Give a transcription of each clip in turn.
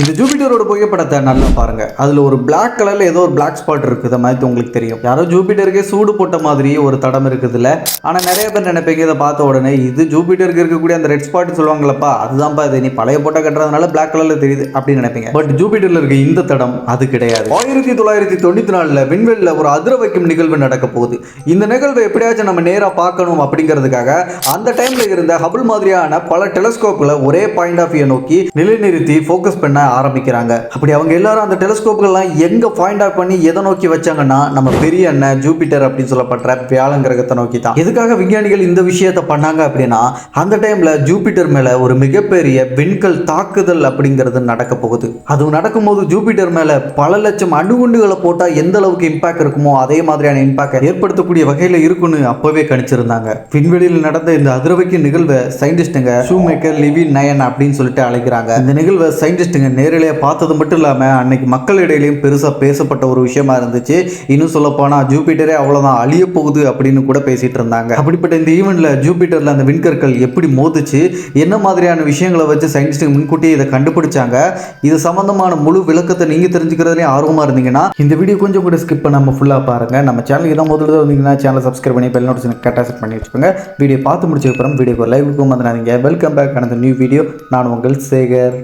இந்த ஜூபிட்டரோட புகைப்படத்தை நல்லா பாருங்க. அதுல ஒரு பிளாக் கலர்ல ஏதோ ஒரு பிளாக் ஸ்பாட் இருக்குது. மாதிரி உங்களுக்கு தெரியும். யாரோ ஜூபிட்டருக்கே சூடு போட்ட மாதிரி ஒரு தடம் இருக்குதுல்ல. ஆனா நிறைய பேர் நினைப்பீங்க இதை பார்த்த உடனே இது ஜூபிட்டருக்கு இருக்கக்கூடிய அந்த ரெட் ஸ்பாட் சொல்லுவாங்களப்பா அதுதான்ப்பா இது நீ பழைய போட்டோ கட்டுறதுனால பிளாக் கலர்ல தெரியுது அப்படின்னு நினைப்பீங்க. பட் ஜூபிட்டர்ல இருக்க இந்த தடம் அது கிடையாது. ஆயிரத்தி தொள்ளாயிரத்தி தொண்ணூத்தி நாலுல விண்வெளியில் ஒரு அதிர வைக்கும் நிகழ்வு நடக்க போகுது. இந்த நிகழ்வு எப்படியாச்சும் நம்ம நேரா பார்க்கணும் அப்படிங்கிறதுக்காக அந்த டைம்ல இருந்த ஹபுள் மாதிரியான பல டெலஸ்கோப்களை ஒரே பாயிண்ட் ஆஃப் வியூ நோக்கி நிலைநிறுத்தி ஃபோக்கஸ் பண்ண ஆரம்பிக்கிறாங்க. அப்படி அவங்க எல்லாரும் அந்த டெலிஸ்கோப்புகள்லாம் எங்க பாயிண்ட் அவுட் பண்ணி எதை நோக்கி வச்சாங்கன்னா நம்ம பெரிய அண்ணன் ஜூபிட்டர் அப்படின்னு சொல்லப்படுற வியாழன் கிரகத்தை நோக்கி தான் எதுக்காக விஞ்ஞானிகள் இந்த விஷயத்தை பண்ணாங்க அப்படின்னா அந்த டைம்ல ஜூபிட்டர் மேல ஒரு மிகப்பெரிய விண்கல் தாக்குதல் அப்படிங்கிறது நடக்க போகுது. அது நடக்கும்போது ஜூபிட்டர் மேல பல லட்சம் அணுகுண்டுகளை போட்டா எந்த அளவுக்கு இம்பாக்ட் இருக்குமோ அதே மாதிரியான இம்பாக்ட் ஏற்படுத்தக்கூடிய வகையில இருக்குன்னு அப்பவே கணிச்சிருந்தாங்க. விண்வெளியில் நடந்த இந்த அதிரவைக்கு நிகழ்வை சயின்டிஸ்டுங்க ஷூமேக்கர் லிவி நயன் அப்படின்னு சொல்லிட்டு அழைக்கிறாங்க. இந்த நிகழ்வை சயின்டிஸ்டுங்க நேரிலேயே பார்த்தது மட்டும் இல்லாமல் அன்னைக்கு மக்களிடையிலையும் பெருசாக பேசப்பட்ட ஒரு விஷயமா இருந்துச்சு. இன்னும் சொல்லப்போனால் ஜூபிட்டரே அவ்வளோதான் அழிய போகுது அப்படின்னு கூட பேசிட்டு இருந்தாங்க. அப்படிப்பட்ட இந்த ஈவெண்ட்ல ஜூபிட்டரில் அந்த விண்கற்கள் எப்படி மோதுச்சு என்ன மாதிரியான விஷயங்களை வச்சு சயின்டிஸ்டுங்க முன்கூட்டியே இதை கண்டுபிடிச்சாங்க இது சம்பந்தமான முழு விளக்கத்தை நீங்கள் தெரிஞ்சுக்கிறதுலேயும் ஆர்வமாக இருந்தீங்கன்னா இந்த வீடியோ கொஞ்சம் கூட ஸ்கிப் பண்ணாமல் ஃபுல்லாக பாருங்க. நம்ம சேனலுக்கு தான் முதல்ல வந்தீங்கன்னா சேனலை சப்ஸ்கிரைப் பண்ணி பெல் நோட்டிஃபிகேஷன் கரெக்டாக செட் பண்ணி வச்சுக்கோங்க. வீடியோ பார்த்து முடிச்சதுக்கப்புறம் வீடியோக்கு லைவுக்கும் இருக்கும் வந்துடாதீங்க வெல்கம் பேக் அந்த நியூ வீடியோ நான் உங்கள் சேகர்.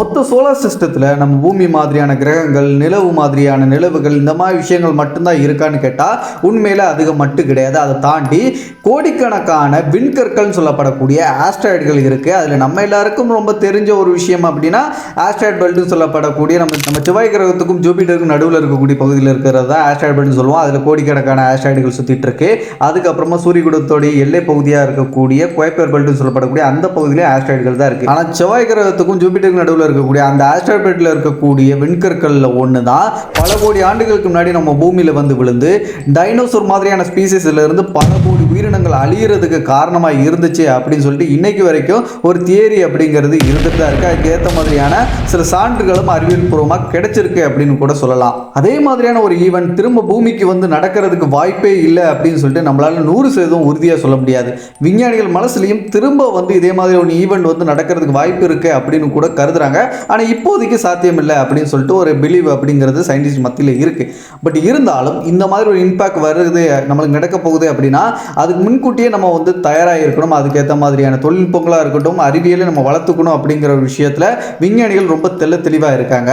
மொத்த சோலார் சிஸ்டத்தில் நம்ம பூமி மாதிரியான கிரகங்கள் நிலவு மாதிரியான நிலவுகள் இந்த மாதிரி விஷயங்கள் மட்டும்தான் இருக்கான்னு கேட்டால் உண்மையில் அதிகம் மட்டும் கிடையாது. அதை தாண்டி கோடிக்கணக்கான விண்கற்கள்னு சொல்லப்படக்கூடிய ஆஸ்ட்ராய்டுகள் இருக்குது அதில் நம்ம எல்லாருக்கும் ரொம்ப தெரிஞ்ச ஒரு விஷயம் அப்படின்னா ஆஸ்ட்ராய்ட் பெல்ட்னு சொல்லப்படக்கூடிய நம்ம நம்ம செவ்வாய் கிரகத்துக்கும் ஜூபிட்டருக்கும் நடுவில் இருக்கக்கூடிய பகுதியில் இருக்கிறது தான் ஆஸ்ட்ராய்ட் பெல்ட்னு சொல்லுவோம். அதில் கோடிக்கணக்கான ஆஸ்ட்ராய்டுகள் சுற்றிட்டு இருக்கு. அதுக்கப்புறமா சூரிய குடும்பத்தோடைய எல்லை பகுதியாக இருக்கக்கூடிய குவைப்பர் பெல்ட்னு சொல்லப்படக்கூடிய அந்த பகுதியிலே ஆஸ்ட்ராய்டுகள் தான் இருக்குது ஆனால் செவ்வாய் கிரகத்துக்கும் ஜூபிட்டருக்கும் நடுவில் இருக்கக்கூடிய அந்த ஆஸ்ட்ராய்ட் இருக்கக்கூடிய விண்கற்களில் ஒன்று தான் பல கோடி ஆண்டுகளுக்கு முன்னாடி நம்ம பூமியில் வந்து விழுந்து டைனோசர் மாதிரியான ஸ்பீசிஸ்லேருந்து பல கோடி உயிரினங்கள் அழியிறதுக்கு காரணமாக இருந்துச்சு அப்படின்னு சொல்லிட்டு இன்றைக்கு வரைக்கும் ஒரு தியரி அப்படிங்கிறது இருந்துட்டு தான் இருக்குது அதுக்கு ஏற்ற மாதிரியான சில சான்றுகளும் அறிவியல் பூர்வமாக கிடைச்சிருக்கு அப்படின்னு கூட சொல்லலாம். அதே மாதிரியான ஒரு ஈவெண்ட் திரும்ப பூமிக்கு வந்து நடக்கிறதுக்கு வாய்ப்பே இல்லை அப்படின்னு சொல்லிட்டு நம்மளால் நூறு சதவீதம் உறுதியாக சொல்ல முடியாது. விஞ்ஞானிகள் மனசுலையும் திரும்ப வந்து இதே மாதிரி ஒரு ஈவெண்ட் வந்து நடக்கிறதுக்கு வாய்ப்பு இருக்குது அப்படின்னு கூட கருதுறாங்க. ஆனால் இப்போதைக்கு சாத்தியம் இல்லை அப்படின்னு சொல்லிட்டு ஒரு பிலீவ் அப்படிங்கிறது சயின்டிஸ்ட் மத்தியில் இருக்கு. பட் இருந்தாலும் இந்த மாதிரி ஒரு இம்பாக்ட் வருது நம்மளுக்கு நடக்க போகுது அப்படின்னா அதுக்கு முன்கூட்டியே நம்ம வந்து தயாராக இருக்கணும் அதுக்கேற்ற மாதிரியான தொழில்நுட்பங்களாக இருக்கட்டும் அறிவியலை நம்ம வளர்த்துக்கணும் அப்படிங்கிற ஒரு விஷயத்தில் விஞ்ஞானிகள் ரொம்ப தெள்ள தெளிவாக இருக்காங்க.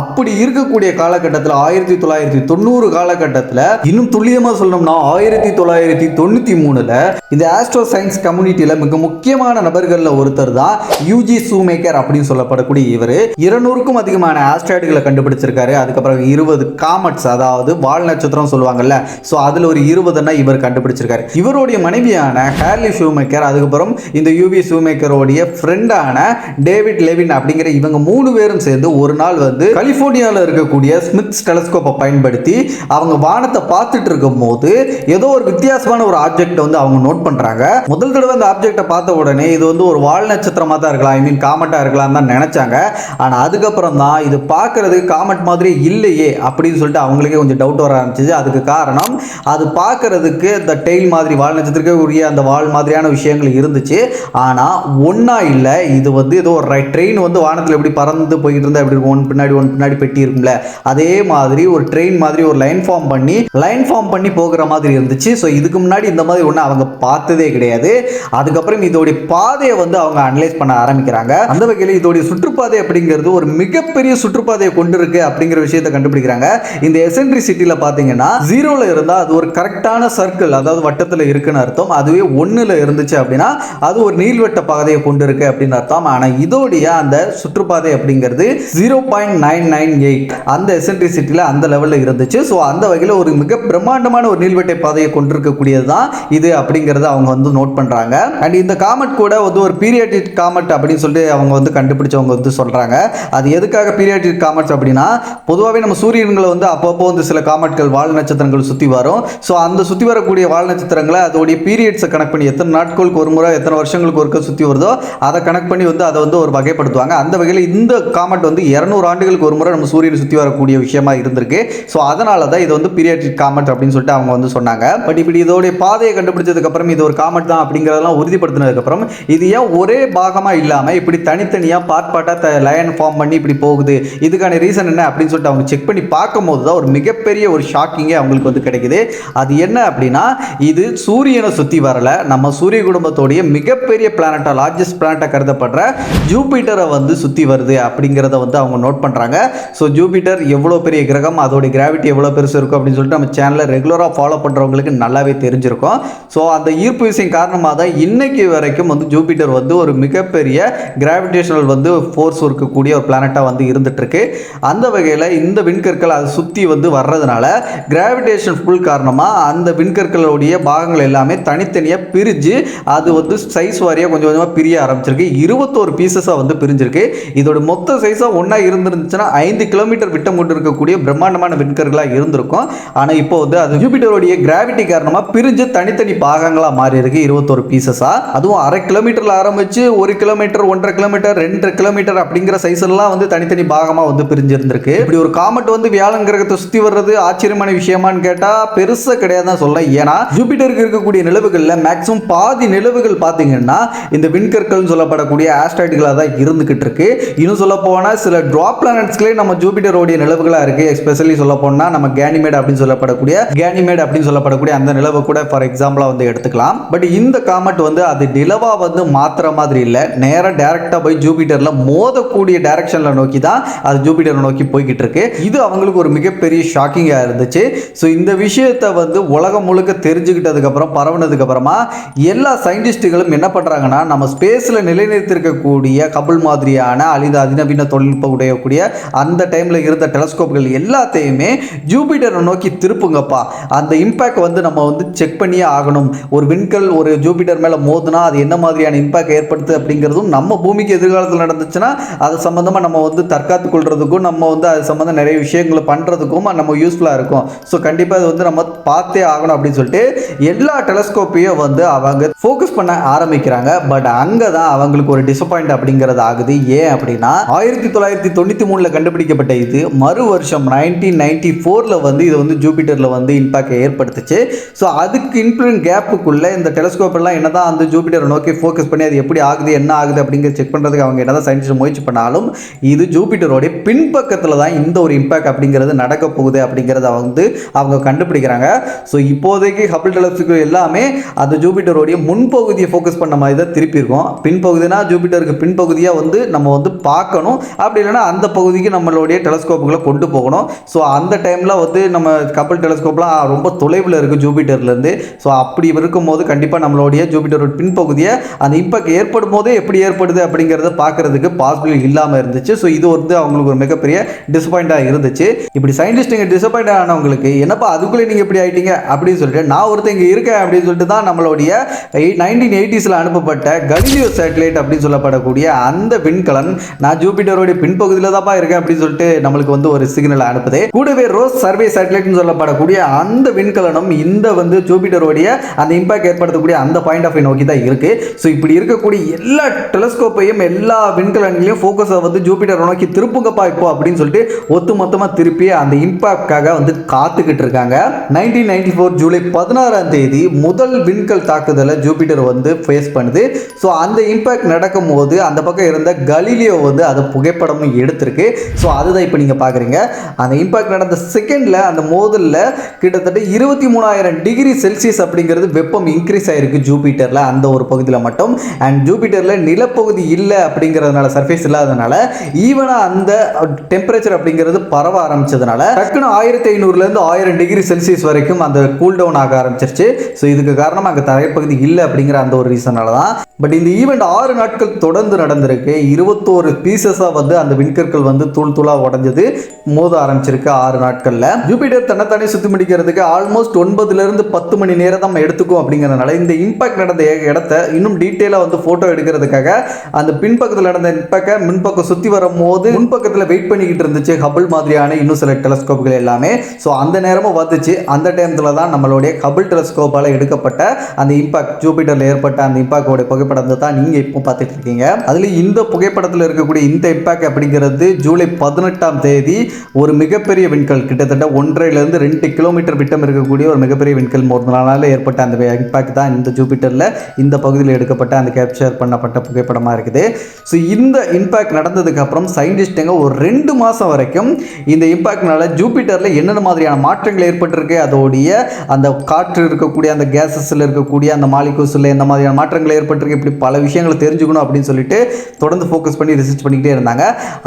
அப்படி இருக்கக்கூடிய காலகட்டத்தில் ஆயிரத்தி தொள்ளாயிரத்தி தொண்ணூறு காலகட்டத்தில் இன்னும் துல்லியமாக சொல்லணும்னா ஆயிரத்தி தொள்ளாயிரத்தி தொண்ணூற்றி மூணில் இந்த ஆஸ்ட்ரோ சயின்ஸ் கம்யூனிட்டியில் மிக முக்கியமான நபர்களில் ஒருத்தர் தான் யூஜி சூமேக்கர் அப்படின்னு சொல்லப்படக்கூடிய இவர் இருநூறுக்கும் அதிகமான ஆஸ்ட்ராய்டுகளை கண்டுபிடிச்சிருக்காரு. அதுக்கப்புறம் இருபது காமெட்ஸ் அதாவது வால் நட்சத்திரம் சொல்லுவாங்கல்ல ஸோ அதில் ஒரு இருபதுன்னா இவர் கண்டுபிடிச்சிருக்காரு. இவருடைய மனைவியான ஹேர்லி ஷூமேக்கர் அதுக்கப்புறம் இந்த யூவி ஷூமேக்கருடைய ஃப்ரெண்டான டேவிட் லெவின் அப்படிங்கிற இவங்க மூணு பேரும் சேர்ந்து ஒரு நாள் வந்து கலிஃபோர்னியாவில் இருக்கக்கூடிய ஸ்மித்ஸ் டெலஸ்கோப்பை பயன்படுத்தி அவங்க வானத்தை பார்த்துட்டு இருக்கும் போது ஏதோ ஒரு வித்தியாசமான ஒரு ஆப்ஜெக்ட் வந்து அவங்க நோட் பண்றாங்க. முதல் தடவை அந்த ஆப்ஜெக்டை பார்த்த உடனே இது வந்து ஒரு வால் நட்சத்திரமாக தான் இருக்கலாம் ஐ மீன் காமெட்டா இருக்கலாம் தான் நினைச்சாங்க ஆனா அதுக்கப்புறம் தான் இது பார்க்கறதுக்கு காமெட் மாதிரி இல்லையே அப்படின்னு சொல்லிட்டு அவங்களுக்கே கொஞ்சம் டவுட் வர ஆரம்பிச்சிச்சு அதுக்கு காரணம் அது பார்க்கறதுக்கு இந்த டெய்ல் மாதிரி வால் நட்சத்திரத்துக்கு உரிய அந்த வால் மாதிரியான விஷயங்கள் இருந்துச்சு. ஆனா ஒன்றா இல்லை இது வந்து ஏதோ ஒரு ட்ரெயின் வந்து வானத்தில் எப்படி பறந்து போயிட்டு இருந்தா எப்படி இருக்கும்? ஒன் பின்னாடி ஒன் பின்னாடி பெட்டி இருக்கும்ல. அதே மாதிரி ஒரு ட்ரெயின் மாதிரி ஒரு லைன் ஃபார்ம் பண்ணி லைன் ஃபார்ம் பண்ணி போகிற மாதிரி இருந்துச்சு. ஸோ இதுக்கு முன்னாடி இந்த மாதிரி ஒன்று அவங்க பார்த்ததே கிடையாது. அதுக்கப்புறம் இதோடைய பாதையை வந்து அவங்க அனலைஸ் பண்ண ஆரம்பிக்கிறாங்க. அந்த வகையில் இதோடைய சுற்றுப்பாதை அப்படிங்கிறது ஒரு மிகப்பெரிய சுற்றுப்பாதையை கொண்டிருக்கு அப்படிங்கிற விஷயத்தை கண்டுபிடிக்கிறாங்க. இந்த எசென்ட்ரிசிட்டியில் பார்த்தீங்கன்னா ஜீரோவில் இருந்தால் அது ஒரு கரெக்டான சர்க்கிள் அதாவது வட்டத்தில் இருக்குன்னு அர்த்தம். அதுவே ஒன்றில் இருந்துச்சு அப்படின்னா அது ஒரு நீள்வட்ட பாதையை கொண்டு இருக்கு அப்படின்னு அர்த்தம். ஆனால் இதோடைய அந்த சுற்றுப்பாதை அப்படிங்கிறது zero point nine nine eight அந்த எசென்ட்ரிசிட்டியில் அந்த லெவலில் இருந்துச்சு. ஸோ அந்த வகையில் ஒரு மிக பிரம்மாண்டமான ஒரு நீள்வட்ட பாதையை கொண்டிருக்கக்கூடியது தான் இது அப்படிங்கிறத அவங்க வந்து நோட் பண்ணுறாங்க அண்ட் இந்த காமெட் கூட வந்து ஒரு பீரியாடிக் காமெட் அப்படின்னு சொல்லிட்டு அவங்க வந்து கண்டுபிடிச்சவங்க வந்து சொல்கிறாங்க அது எதுக்காக பீரியாடிக் காமெட்ஸ் அப்படின்னா பொதுவாகவே நம்ம சூரியன்களை வந்து அப்பப்போ வந்து சில காமெட்கள் வால் நட்சத்திரங்கள் சுற்றி வரும். ஸோ அந்த சுற்றி வரக்கூடிய வால் நட்சத்திரங்களை அதோடைய பீரியட்ஸை கனெக்ட் பண்ணி எத்தனை நாட்களுக்கு ஒரு முறை எத்தனை வருஷங்களுக்கு ஒருக்க சுற்றி வருதோ அதை கனெக்ட் பண்ணி வந்து அதை வந்து ஒரு வகைப்படுத்துவாங்க. அந்த வகையில் இந்த காமெட் வந்து இரநூறு ஆண்டுகளுக்கு ஒரு முறை நம்ம சூரியனை சுற்றி வரக்கூடிய விஷயமா இருந்திருக்கு. ஸோ அதனால தான் இது வந்து பீரியாடிக் காமெட் அப்படின்னு சொல்லிட்டு அவங்க வந்து சொன்னாங்க. பட் இப்படி இதோடைய பாதையை கண்டுபிடிச்சதுக்கப்புறம் இது ஒரு காமெட் தான் அப்படிங்கிறதெல்லாம் உறுதிப்படுத்தினதுக்கப்புறம் இது ஏன் ஒரே பாகமாக இல்லாமல் இப்படி தனித்தனியாக பார்ட் பார்ட்டாக லயன் ஃபார்ம் பண்ணி இப்படி போகுது. இதுக்கான ரீசன் என்ன அப்படின்னு சொல்லிட்டு அவங்க செக் பண்ணி பார்க்கும்போது தான் ஒரு மிகப்பெரிய ஒரு ஷாக்கிங்கே அவங்களுக்கு வந்து கிடைக்குது. அது என்ன அப்படின்னா இது சூரியனை சுற்றி வரல. நம்ம சூரிய குடும்பத்தோடைய மிகப்பெரிய பிளானட்டாக லார்ஜஸ்ட் பிளானட்டாக கருதப்படுற ஜூபிட்டரை வந்து சுற்றி வருது அப்படிங்கிறத வந்து அவங்க நோட் பண்ணுறாங்க ஸோ ஜூபிட்டர் எவ்வளோ பெரிய கிரகம் அதோடைய கிராவிட்டி எவ்வளோ பெருசு இருக்கும் அப்படின்னு சொல்லிட்டு நம்ம சேனலை ரெகுலராக ஃபாலோ பண்ணுறவங்களுக்கு நல்லாவே தெரிஞ்சிருக்கும். ஸோ அந்த ஈர்ப்பு விஷயம் காரணமாக தான் இன்னைக்கு வரைக்கும் வந்து ஜூபிட்டர் வந்து ஒரு மிகப்பெரிய கிராவிடேஷனல் வந்து ஃபோர்ஸ் இருக்கக்கூடிய ஒரு பிளானட்டாக வந்து இருந்துகிட்ருக்கு அந்த வகையில் இந்த விண்கற்கள் அதை சுற்றி வந்து வர்றதுனால கிராவிடேஷன் ஃபுல் காரணமாக அந்த விண்கற்களுடைய பாகங்கள் எல்லாமே தனித்தனியாக பிரிஞ்சு அது வந்து சைஸ் வாரியாக கொஞ்சம் கொஞ்சமாக பிரிய ஆரம்பிச்சிருக்கு. இருபத்தோரு பீசஸாக வந்து பிரிஞ்சிருக்கு. இதோட மொத்த சைஸாக ஒன்றா இருந்துருந்துச்சுன்னா ஐந்து கிலோமீட்டர் விட்டம் கொண்டு இருக்கக்கூடிய பிரம்மாண்டமான விண்கற்களாக இருந்திருக்கும். ஆனால் இப்போ வந்து அது ஜூபிட்டருடைய கிராவிட்டி காரணமாக பிரிஞ்சு தனித்தனி பாகங்களாக மாறி இருக்கு. இருபத்தோரு பீசஸாக அதுவும் அரை கிலோமீட்டரில் ஆரம்பித்து ஒரு கிலோமீட்டர் ஒன்றரை கிலோமீட்டர் ரெண்டு கிலோமீட்டர் அப்படிங்கிற சைஸ் எல்லாம் வந்து தனித்தனி பாகமாக வந்து பிரிஞ்சிருந்திருக்கு. இப்படி ஒரு காமெட் வந்து வியாழன் கிரகத்தை சுற்றி வர்றது ஆச்சரியமான விஷயமான்னு கேட்டால் பெருசாக கிடையாது தான் சொல்ல ஏன்னா ஜூபிட்டருக்கு இருக்கக்கூடிய நிலவுகளில் மேக்ஸிமம் பாதி நிலவுகள் பார்த்தீங்கன்னா இந்த விண்கற்கள்னு சொல்லப்படக்கூடிய ஆஸ்ட்ராய்டுகளாக தான் இருந்துகிட்டு இருக்கு. இன்னும் சொல்ல போனால் சில ட்ராப் பிளானட்ஸ்களே நம்ம ஜூபிட்டரோடைய நிலவுகளாக இருக்கு. எஸ்பெஷலி சொல்ல போனால் நம்ம கேனிமேட் அப்படின்னு சொல்லப்படக்கூடிய கேனிமேட் அப்படின்னு சொல்லப்படக்கூடிய அந்த நிலவை கூட ஃபார் எக்ஸாம்பிளாக வந்து எடுத்துக்கலாம். பட் இந்த காமெட் வந்து அது நிலவாக வந்து மாற்றுற மாதிரி இல்லை. நேராக டேரெக்டாக போய் ஜூபிட்டரில் மோதக்கூடிய டைரக்ஷனில் நோக்கி தான் அது ஜூபிட்டரை நோக்கி போய்கிட்டு இருக்கு இது அவங்களுக்கு ஒரு மிகப்பெரிய ஷாக்கிங்காக இருந்துச்சு. ஸோ இந்த விஷயத்தை வந்து உலகம் முழுக்க தெரிஞ்சுக்கிட்டதுக்கப்புறம் பரவுனதுக்கப்புறமா எல்லா சயின்டிஸ்ட்டுகளும் என்ன பண்ணுறாங்கன்னா நம்ம ஸ்பேஸில் நிலைநிறுத்திருக்கக்கூடிய கபுள் மாதிரியான அழிந்த அதிநவீன தொழில்நுட்பம் உடையக்கூடிய அந்த டைமில் இருந்த டெலஸ்கோப்கள் எல்லாத்தையுமே ஜூபிட்டரை நோக்கி திருப்புங்கப்பா. அந்த இம்பேக்ட் வந்து நம்ம வந்து செக் பண்ணியே ஆகணும். ஒரு விண்கல் ஒரு ஜூபிட்டர் மேலே மோதுனா அது என்ன மாதிரியான இம்பேக்ட் ஏற்படுத்து அப்படிங்கிறதும் நம்ம பூமிக்கு எதிர்காலத்தில் நடந்துச்சுன்னா அது சம்மந்தமாக நம்ம வந்து தற்காத்து கொள்றதுக்கும் நம்ம வந்து அது சம்மந்தம் நிறைய விஷயங்களை பண்ணுறதுக்கும் நம்ம யூஸ்ஃபுல்லாக இருக்கும். ஸோ கண்டிப்பாக அது வந்து நம்ம பார்த்தே ஆகணும் அப்படின்னு சொல்லிட்டு எல்லா டெலஸ்கோப்பையும் வந்து அவங்க ஃபோக்கஸ் பண்ண ஆரம்பிக்கிறாங்க. பட் அங்கே தான் அவங்களுக்கு ஒரு டிசப்பாயிண்ட் அப்படிங்கிறது ஆகுது. ஏன் அப்படின்னா ஆயிரத்தி தொள்ளாயிரத்தி தொண்ணூற்றி மூணில் கண்டுபிடிக்கப்பட்ட இது மறு வருஷம் நைன்டீன் நைன்டி ஃபோரில் வந்து இது வந்து ஜூபிட்டரில் வந்து இம்பாக்டை ஏற்படுத்துச்சு. ஸோ அதுக்கு இன்ஃப்ளூன் கேப்புக்குள்ளே இந்த டெலஸ்கோப் எல்லாம் என்ன தான் வந்து ஜூபிட்டரை நோக்கி ஃபோக்கஸ் பண்ணி அது எப்படி ஆகுது என்ன ஆகுது அப்படிங்கிற செக் பண்ணுறதுக்கு அவங்க என்ன தான் சயின்டிஸ்ட் முயற்சி பண்ணாலும் இது ஜூபிட்டரோடைய பின்பக்கத்தில் தான் இந்த ஒரு இம்பாக்ட் அப்படிங்கிறது நடக்க போகுது அப்படிங்கிறத வந்து அவங்க கண்டுபிடிக்கிறாங்க. ஸோ இப்போதைக்கு ஹபிள் டெலஸ்கோப் எல்லாமே அந்த ஜூபிட்டரோடைய முன்பகுதியை ஃபோக்கஸ் பண்ண மாதிரி தான் திருப்பி இருக்கும் பின்பகுதினா ஜூபிட்டருக்கு பின்பகுதியாக வந்து நம்ம வந்து பார்க்கணும். அப்படி இல்லைன்னா அந்த பகுதிக்கு நம்மளுடைய டெலஸ்கோப்புகளை கொண்டு போகணும். ஸோ அந்த டைமில் வந்து நம்ம கப்பல் டெலஸ்கோப்லாம் ரொம்ப தொலைவில் இருக்குது ஜூபிட்டர்லேருந்து. ஸோ அப்படி இருக்கும்போது கண்டிப்பாக நம்மளுடைய ஜூபிட்டரோட பின்பகுதியை அந்த இம்பாக்ட் ஏற்படும் போதே எப்படி ஏற்படுது அப்படிங்கிறத பார்க்கறதுக்கு பாசிபிள் இல்லாமல் இருந்துச்சு. ஸோ இது வந்து அவங்களுக்கு ஒரு மிகப்பெரிய டிசப்பாயிண்டாக இருந்துச்சு. இப்படி சயின்டிஸ்ட்டுங்க டிசப்பாயிண்ட் ஆனவங்களுக்கு என்னப்பா அதுக்குள்ளே நீங்கள் இப்படி ஆயிட்டீங்க? அப்படின்னு சொல்லிட்டு நான் ஒருத்தன் இங்கே இருக்கேன் அப்படின்னு சொல்லிட்டு தான் நம்மளுடைய நைன்டீன் எயிட்டிஸில் அனுப்பப்பட்ட கலிலியோ சேட்டலைட் அப்படின்னு சொல்லப்படக்கூடிய அந்த விண்கலன் நான் ஜூபிட்டருடைய பின்பகுதியில் தான்ப்பா இருக்கேன் அப்படின்னு சொல்லிட்டு நம்மளுக்கு வந்து ஒரு சிக்னல் அனுப்புது. கூடவே ரோஸ் சர்வே சேட்டலைட்னு சொல்லப்படக்கூடிய அந்த விண்கலனும் இந்த வந்து ஜூபிட்டரோடைய அந்த இம்பாக்ட் ஏற்படுத்தக்கூடிய அந்த பாயிண்ட் ஆஃப் நோக்கி தான் இருக்குது ஸோ இப்படி இருக்கக்கூடிய எல்லா டெலஸ்கோப்பையும் எல்லா விண்கலன் ஆங்கிலையும் ஃபோக்கஸை வந்து ஜூபிட்டரை நோக்கி திருப்புங்கப்பா இப்போ அப்படின்னு சொல்லிட்டு ஒத்து மொத்தமாக திருப்பி அந்த இம்பாக்டாக வந்து காத்துக்கிட்டு இருக்காங்க. நைன்டீன் நைன்டி ஃபோர் ஜூலை பதினாறாம் தேதி முதல் விண்கல் தாக்குதலை ஜூபிட்டர் வந்து ஃபேஸ் பண்ணுது. ஸோ அந்த இம்பாக்ட் நடக்கும்போது அந்த பக்கம் இருந்த கலீலியோ வந்து அதை புகைப்படமும் எடுத்திருக்கு. ஸோ அதுதான் இப்போ நீங்கள் பார்க்குறீங்க அந்த இம்பாக்ட் நடந்த செகண்டில் அந்த மோதலில் கிட்டத்தட்ட இருபத்தி மூணாயிரம் டிகிரி செல்சியஸ் அப்படிங்கிறது வெப்பம் இன்க்ரீஸ் ஆகிருக்கு ஜூபிட்டரில் அந்த ஒரு பகுதியில் மட்டும். அண்ட் ஜூபிட்டரில் நிலப்பகுதி இல்லை அப்படிங்கிறதுனால சர்ஃபேஸ் இல்லாதனால ஈவனாக அந்த டெம்பரேச்சர் அப்படிங்கிறது பரவ ஆரம்பிச்சதுனால டக்குன்னு ஆயிரத்தி ஐநூறுலேருந்து ஆயிரம் டிகிரி செல்சியஸ் வரைக்கும் அந்த கூல் டவுன் ஆக ஆரம்பிச்சிருச்சு. ஸோ இதுக்கு காரணம் அங்கே தரைப்பகுதி இல்லை அப்படிங்கிற அந்த ஒரு ரீசனால தான். பட் இந்த ஈவெண்ட் ஆறு நாட்கள் தொடர்ந்து நடந்திருக்கு. இருபத்தோரு பீசஸாக வந்து அந்த விண்கற்கள் வந்து தூள் தூளாக உடஞ்சது மோத ஆரம்பிச்சிருக்கு ஆறு நாட்களில். ஜூபிட்டர் தன்னைத்தானே சுற்றி முடிக்கிறதுக்கு ஆல்மோஸ்ட் ஒன்பதுலேருந்து பத்து மணி நேரம் நம்ம எடுத்துக்கும் அப்படிங்கிறதுனால இந்த இம்பாக்ட் நடந்த இடத்த இன்னும் டீட்டெயிலாக வந்து ஃபோட்டோ எடுக்கிறதுக்காக அந்த பின்பக்கத்தில் நடந்த இம்பேக்டை முன்பக்கம் சுற்றி வரும்போது முன்பக்கத்தில் வெயிட் பண்ணிக்கிட்டு இருந்துச்சு. ஹபிள் மாதிரியான இன்னும் சில டெலஸ்கோப்புகள் எல்லாமே. ஸோ அந்த நேரமும் வந்துச்சு. அந்த டைமத்தில் தான் நம்மளுடைய ஹபிள் டெலஸ்கோப்பால் எடுக்கப்பட்ட அந்த இம்பாக்ட் ஜூபிட்டரில் ஏற்பட்ட அந்த இம்பாக்டோட புகைப்படத்தை தான் நீங்கள் இப்போ பார்த்துட்டு இருக்கீங்க. அதில் இந்த புகைப்படத்தில் இருக்கக்கூடிய இந்த இம்பாக்ட் அப்படிங்கிறது ஜூலை பதினெட்டாம் தேதி ஒரு மிகப்பெரிய விண்கல். கிட்டத்தட்ட ஒன்றையிலேருந்து ரெண்டு கிலோமீட்டர் விட்டம் இருக்கக்கூடிய ஒரு மிகப்பெரிய விண்கல். மோதினால ஏற்பட்ட அந்த இம்பாக்ட் தான் இந்த ஜூபிட்டரில் இந்த பகுதியில் எடுக்கப்பட்ட அந்த கேப்சர் பண்ணப்பட்ட புகைப்படமாக இருக்குது. ஸோ இந்த இம்பேக்ட் நடந்ததுக்கு அப்புறம் சயின்டிஸ்ட்டுங்க ஒரு ரெண்டு மாதம் வரைக்கும் இந்த இம்பாக்ட்னால ஜூபிட்டரில் என்னென்ன மாதிரியான மாற்றங்கள் ஏற்பட்டிருக்கு? அதோடைய அந்த காற்று இருக்கக்கூடிய அந்த கேஸஸில் இருக்கக்கூடிய அந்த மாலிகூஸில் எந்த மாதிரியான மாற்றங்கள் ஏற்பட்டிருக்கு? இப்படி பல விஷயங்களை தெரிஞ்சுக்கணும் அப்படின்னு சொல்லிட்டு தொடர்ந்து ஃபோக்கஸ் பண்ணி ரிசர்ச் பண்ணிக்கிட்டே இருந்தாங்க.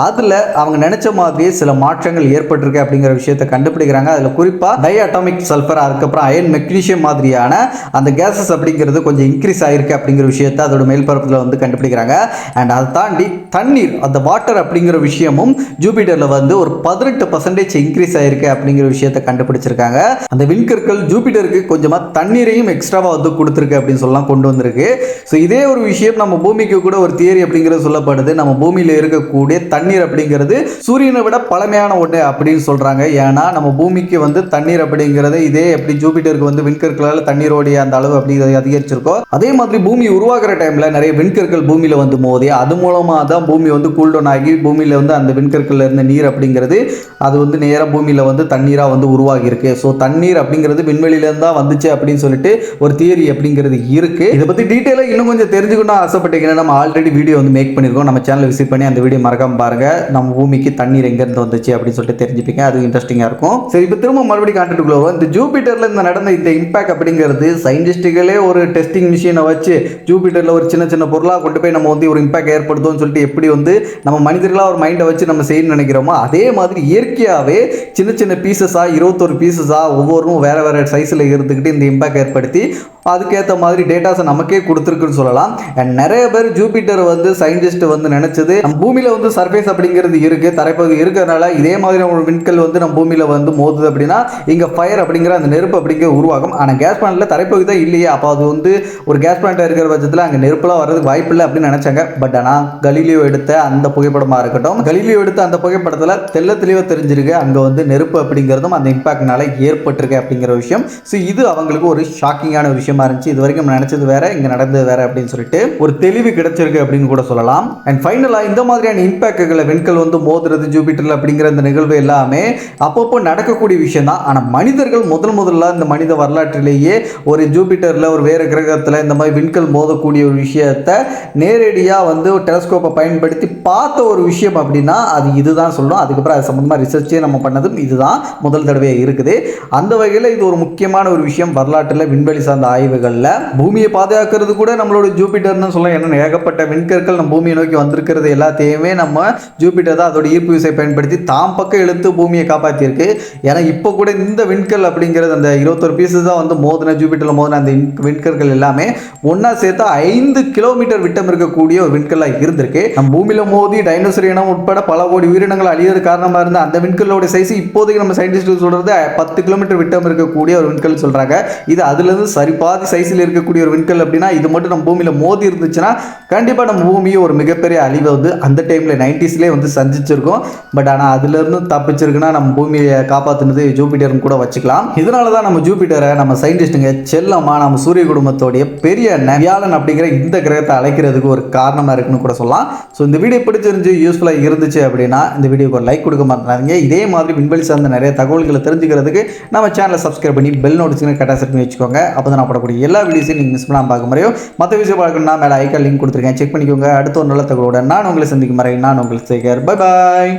அதில் அவங்க நினச்ச மாதிரியே சில மாற்றங்கள் ஏற்பட்டிருக்கு அப்படிங்கிற விஷயத்தை கண்டுபிடிக்கிறாங்க. அதில் குறிப்பாக டை அட்டாமிக் சல்ஃபர் அதுக்கப்புறம் அயன் மெக்னீஷியம் மாதிரியான அந்த கேஸஸ் அப்படிங்கிறது கொஞ்சம் இன்க்ரீஸ் ஆகிருக்கு அப்படிங்கிற விஷயத்தை அதோட மேல்பரப்பில் வந்து கண்டுபிடிக்கிறாங்க. அண்ட் அதை தாண்டி தண்ணீர் அந்த வாட்டர் அப்படிங்கிற விஷயமும் ஜூபிட்டரில் வந்து ஒரு பதினெட்டு பர்சன்டேஜ் இன்க்ரீஸ் ஆயிருக்கு அப்படிங்கிற விஷயத்தை கண்டுபிடிச்சிருக்காங்க. அந்த விண்கற்கள் ஜூபிட்டருக்கு கொஞ்சமாக தண்ணீரையும் எக்ஸ்ட்ராவாக வந்து கொடுத்துருக்கு அப்படின்னு சொல்லலாம் கொண்டு வந்திருக்கு. ஸோ இதே ஒரு விஷயம் நம்ம பூமிக்கு கூட ஒரு தியரி அப்படிங்கிறது சொல்லப்படுது. நம்ம பூமியில் இருக்கக்கூடிய தண்ணீர் அப்படிங்கிறது சூரியனை விட பழமையான ஒன்று அப்படின்னு சொல்கிறாங்க ஏன்னா நம்ம பூமிக்கு வந்து தண்ணீர் அப்படிங்கிறது இதே எப்படி ஜூபிட்டருக்கு வந்து விண்கற்களால் தண்ணீரோடைய அந்த அளவு அப்படிங்கிறது அதிகரிச்சிருக்கோ அதே மாதிரி பூமி உருவாக்குற டைமில் நிறைய விண்கற்கள் பூமியில் வந்து மோதி அது மூலமாக தான் பூமி வந்து கூல்டவுன் ஆகி பூமியில் வந்து அந்த விண்கற்களில் இருந்த நீர் அப்படிங்கிறது அது வந்து நேராக பூமியில் வந்து தண்ணீராக வந்து உருவாகி இருக்கு ஸோ தண்ணீர் அப்படிங்கிறது விண்வெளியிலேருந்து தான் வந்துச்சு அப்படின்னு சொல்லிட்டு ஒரு தியரி அப்படிங்கிறது இருக்கு. இதை பற்றி டீட்டெயிலாக இன்னும் கொஞ்சம் தெரிஞ்சுக்கணும் ஆசைப்பட்டீங்கன்னா நம்ம ஆல்ரெடி வீடியோ வந்து மேக் பண்ணியிருக்கோம். நம்ம சேனலை விசிட் பண்ணி அந்த வீடியோ மறக்காம பாருங்க. நம்ம பூமிக்கு தண்ணீர் எங்கேருந்து வந்துச்சு அப்படின்னு சொல்லிட்டு தெரிஞ்சுப்பீங்க. அது இன்ட்ரெஸ்டிங்காக இருக்கும். சரி இப்போ திரும்ப மறுபடியும் கான்டெக்ட்டுக்குள்ள வரும் இந்த ஜூபிட்டரில் இந்த நடந்த இந்த இம்பாக்ட் அப்படிங்கிறது சயின்டிஸ்ட்டுகளே ஒரு டெஸ்டிங் மிஷினை வச்சு ஜூபிட்டரில் ஒரு சின்ன சின்ன பொருளாக கொண்டு போய் நம்ம வந்து ஒரு இம்பாக்ட் ஏற்படுத்தும்னு சொல்லிட்டு எப்படி வந்து நம்ம மனிதர்களாக ஒரு மைண்டை வச்சு நம்ம செய்யணும்னு நினைக்கிறோமோ அதே மாதிரி இயற்கையாகவே சின்ன சின்ன பீசஸாக இருபத்தொரு பீசஸாக ஒவ்வொருவரும் வேறு வேறு சைஸில் இருந்துக்கிட்டு இந்த இம்பாக்ட் ஏற்படுத்தி அதுக்கேற்ற மாதிரி டேட்டாஸை நமக்கே கொடுத்துருக்குன்னு சொல்லலாம். அண்ட் நிறைய பேர் ஜூபிட்டர் வந்து சயின்டிஸ்ட் வந்து நினச்சது நம்ம பூமியில் வந்து சர்ஃபேஸ் அப்படிங்கிறது இருக்குது தரைப்பகுதி இருக்கிறதுனால இதே மாதிரி ஒரு விண்கல் வந்து நம்ம பூமியில் வந்து மோதுது அப்படின்னா இங்கே ஃபயர் அப்படிங்கிற அந்த நெருப்பு அப்படிங்கிற உருவாகும். ஆனால் கேஸ் பிளான்ட்டில் தரைப்பகுதி தான் இல்லையே. அப்போ அது வந்து ஒரு கேஸ் பிளான்ட்டாக இருக்கிற பட்சத்தில் அங்கே நெருப்புலாம் வர்றதுக்கு வாய்ப்பு இல்லை அப்படின்னு நினச்சாங்க. பட் ஆனால் கலி கலீலியோ எடுத்த அந்த புகைப்படமாக இருக்கட்டும். கலீலியோ எடுத்த அந்த புகைப்படத்தில் தெல்ல தெளிவாக தெரிஞ்சிருக்கு. அங்கே வந்து நெருப்பு அப்படிங்கிறதும் அந்த இம்பாக்ட்னால ஏற்பட்டிருக்கு அப்படிங்கிற விஷயம். ஸோ இது அவங்களுக்கு ஒரு ஷாக்கிங்கான விஷயமா இருந்துச்சு. இது வரைக்கும் நினச்சது வேற இங்கே நடந்தது வேற அப்படின்னு சொல்லிட்டு ஒரு தெளிவு கிடைச்சிருக்கு அப்படின்னு கூட சொல்லலாம். அண்ட் ஃபைனலாக இந்த மாதிரியான இம்பாக்ட்களை விண்கல் வந்து மோதுறது ஜூபிட்டரில் அப்படிங்கிற இந்த நிகழ்வு எல்லாமே அப்பப்போ நடக்கக்கூடிய விஷயம் தான். ஆனால் மனிதர்கள் முதல் முதல்ல இந்த மனித வரலாற்றிலேயே ஒரு ஜூபிட்டரில் ஒரு வேறு கிரகத்தில் இந்த மாதிரி விண்கல் மோதக்கூடிய ஒரு விஷயத்தை நேரடியாக வந்து டெலஸ்கோப்பை பயன்படுத்தி பார்த்த ஒரு விஷயம் அப்படின்னா அது இதுதான் சொல்லணும். அதுக்கப்புறம் அது சம்மந்தமாக ரிசர்ச்சே நம்ம பண்ணதும் இதுதான். முதல் தடவையாக இருக்குது. அந்த வகையில் இது ஒரு முக்கியமான ஒரு விஷயம். வரலாற்றில் விண்வெளி சார்ந்த ஆய்வுகளில் பூமியை பாதுகாக்கிறது கூட நம்மளோட ஜூபிட்டர்னு சொல்லலாம். ஏன்னா ஏகப்பட்ட விண்கற்கள் நம்ம பூமியை நோக்கி வந்திருக்கிறது எல்லாத்தையுமே நம்ம ஜூபிட்டர் தான் அதோட ஈர்ப்பு விசை பயன்படுத்தி தாம் பக்கம் இழுத்து பூமியை காப்பாற்றியிருக்கு ஏன்னா இப்போ கூட இந்த விண்கல் அப்படிங்கிறது அந்த இருபத்தொரு பீசஸ் தான் வந்து மோதின ஜூபிட்டரில் மோதின அந்த விண்கற்கள் எல்லாமே ஒன்றா சேர்த்து ஐந்து கிலோமீட்டர் விட்டம் இருக்கக்கூடிய ஒரு விண்கல்லாக இருந்திருக்கு. நம்ம பூமியில் மோதி டைனோசர் இனம் உட்பட பல கோடி உயிரினங்கள் அழியது காரணமாக இருந்த அந்த விண்கல்லோட சைஸ் இப்போதைக்கு நம்ம சயின்டிஸ்ட் சொல்கிறது பத்து கிலோமீட்டர் விட்டம் இருக்கக்கூடிய ஒரு விண்கல் சொல்கிறாங்க இது அதுலேருந்து சரி பாதி சைஸில் இருக்கக்கூடிய ஒரு விண்கல் அப்படின்னா இது மட்டும் நம்ம பூமியில் மோதி இருந்துச்சுன்னா கண்டிப்பாக நம்ம பூமியை ஒரு மிகப்பெரிய அழிவை வந்து அந்த டைமில் நைன்டிஸ்லேயே வந்து சந்திச்சிருக்கோம். பட் ஆனால் அதுலேருந்து தப்பிச்சிருக்குன்னா நம்ம பூமியை காப்பாற்றுனது ஜூபிட்டர்னு கூட வச்சுக்கலாம். இதனால தான் நம்ம ஜூபிட்டரை நம்ம சயின்டிஸ்ட்டுங்க செல்லமாக நம்ம சூரிய குடும்பத்தோடைய பெரிய நவியாளன் அப்படிங்கிற இந்த கிரகத்தை அழைக்கிறதுக்கு ஒரு காரணமாக இருக்குன்னு கூட சொல்லலாம். ஸோ இந்த வீடியோ பிடிச்சிருந்து யூஸ்ஃபுல்லாக இருந்துச்சு அப்படின்னா இந்த வீடியோக்கு ஒரு லைக் கொடுக்க மாட்டேறாங்க இதே மாதிரி விண்வெளி சார்ந்த நிறைய தகவல்களை தெரிஞ்சுக்கிறதுக்கு நம்ம சேனலை சப்ஸ்கிரைப் பண்ணி பெல் நோட்டிஸ்க்கு கரெக்டாக செட் பண்ணி வச்சுக்கோங்க. அப்போ தான் நான் போடக்கூடிய எல்லா வீடியோஸையும் நீங்கள் மிஸ் பண்ணாமல் பார்க்க முடியும். மற்ற விஷயம் பார்க்கணும்னா மேலே ஐக்கா லிங்க் கொடுத்துருக்கேன். செக் பண்ணிக்கோங்க. அடுத்த ஒரு நல்ல தகவலோட நான் உங்களை சந்திக்கும் வரை நான் உங்களுக்கு சேகர் பை பாய்